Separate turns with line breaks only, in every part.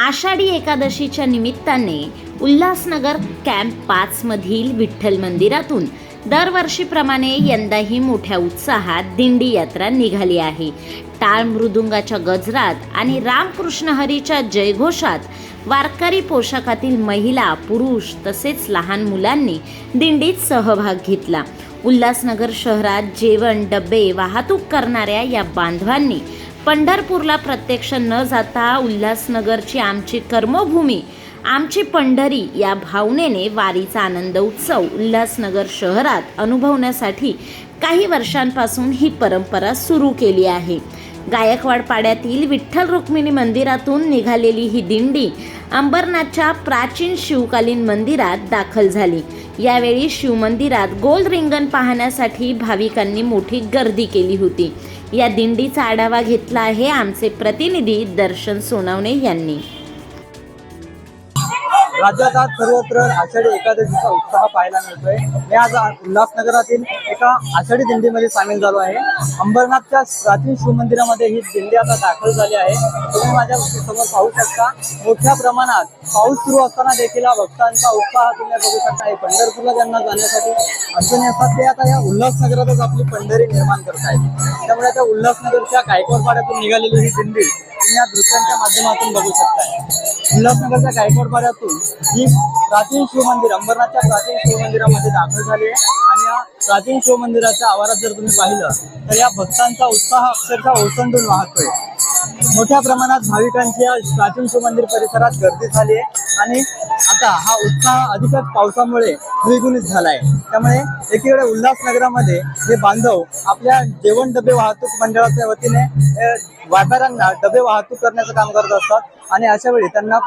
आषाढी एकादशीच्या निमित्ताने उल्हासनगर कॅम्प पाचमधील विठ्ठल मंदिरातून दरवर्षीप्रमाणे यंदाही मोठ्या उत्साहात दिंडी यात्रा निघाली आहे. टाळ मृदुंगाच्या गजरात आणि रामकृष्ण हरीच्या जयघोषात वारकरी पोशाखातील महिला पुरुष तसेच लहान मुलांनी दिंडीत सहभाग घेतला. उल्हासनगर शहरात जेवण डबे वाहतूक करणाऱ्या या बांधवांनी पंढरपूरला प्रत्यक्ष न जाता उल्हासनगरची आमची कर्मभूमी आमची पंढरी या भावनेने वारीचा आनंद उत्सव उल्हासनगर शहरात अनुभवण्यासाठी काही वर्षांपासून ही परंपरा सुरू केली आहे. गायकवाड पाड्यातील विठ्ठल रुक्मिणी मंदिरातून निघालेली ही दिंडी अंबरनाथच्या प्राचीन शिवकालीन मंदिरात दाखल झाली. यावेळी शिवमंदिरात गोल रिंगण पाहण्यासाठी भाविकांनी मोठी गर्दी केली होती. या दिंडीचा आढावा घेतला आहे आमचे प्रतिनिधी दर्शन सोनवणे यांनी.
राज्यात आज सर्वत्र आषाढी एकादशीचा उत्साह पाहायला मिळतोय. मी आज उल्हासनगरातील एका आषाढी दिंडीमध्ये सामील झालो आहे. अंबरनाथच्या प्राचीन शिवमंदिरामध्ये ही दिंडी आता दाखल झाली आहे. तुम्ही माझ्यासमोर पाहू शकता मोठ्या प्रमाणात पाऊस सुरू असताना देखील हा भक्तांचा उत्साह तुम्ही बघू शकता. हे पंढरपूरला त्यांना जाण्यासाठी अडचणी असतात ते आता या उल्हासनगरातच आपली पंढरी निर्माण करत आहेत. त्यामुळे त्या उल्हासनगरच्या गायकवाड पाड्यातून निघालेली ही दिंडी तुम्ही या दृश्यांच्या माध्यमातून बघू शकताय. उल्हासनगरच्या गायकवाड ही प्राचीन शिवमंदिर अंबरनाथच्या प्राचीन शिवमंदिरामध्ये दाखल झाली आहे. आणि या प्राचीन शिवमंदिराच्या आवारात जर तुम्ही पाहिलं तर या भक्तांचा उत्साह अक्षरशः ओसंडून वाहतोय. मोठ्या प्रमाणात भाविकांची या प्राचीन शिवमंदिर परिसरात गर्दी झाली आहे. आणि आता हा उत्साह अधिकच पावसामुळे द्विगुणित झालाय. त्यामुळे एकीकडे उल्हासनगरामध्ये हे बांधव आपल्या जेवण डबे वाहतूक मंडळाच्या वतीने व्यापाऱ्यांना डबे वाहतूक करण्याचं काम करत असतात आणि अशा वेळी त्यांना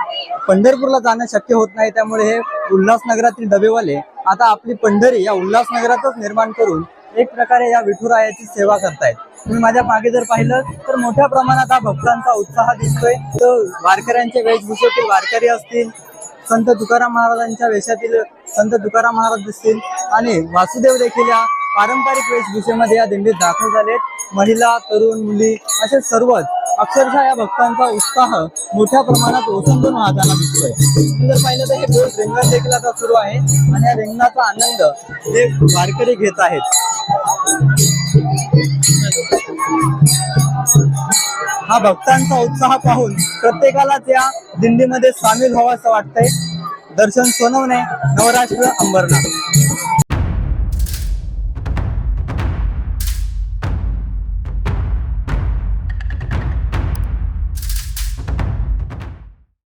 पंढरपूरला जाणं शक्य होत नाही. त्यामुळे हे उल्हासनगरातील डबेवाले आता आपली पंढरी या उल्हासनगरातच निर्माण करून एक प्रकारे या विठुरायाची सेवा करतायत. तुम्ही माझ्या मागे जर पाहिलं तर मोठ्या प्रमाणात हा भक्तांचा उत्साह दिसतोय. तर वारकऱ्यांच्या वेशभूषेतील वारकरी असतील संत तुकाराम महाराजांच्या वेशातील संत तुकाराम महाराज दिसतील आणि वासुदेव देखील या पारंपरिक वेशभूषेमध्ये या दिंडीत दाखल झालेत. महिला तरुण मुली असे सर्वच अक्षरशः या भक्तांचा उत्साह मोठ्या प्रमाणात ओसंडून वाहताना दिसतोय. जर पाहिलं तर हे गोल रिंगण देखील आता सुरू आहे आणि या रिंगणाचा आनंद हे वारकरी घेत आहेत. हा भक्तांचा उत्साह पाहून प्रत्येकालाच या दिंडीमध्ये सामील व्हावं असं वाटतंय. दर्शन सोनवणे नवराष्ट्र अंबरनाथ.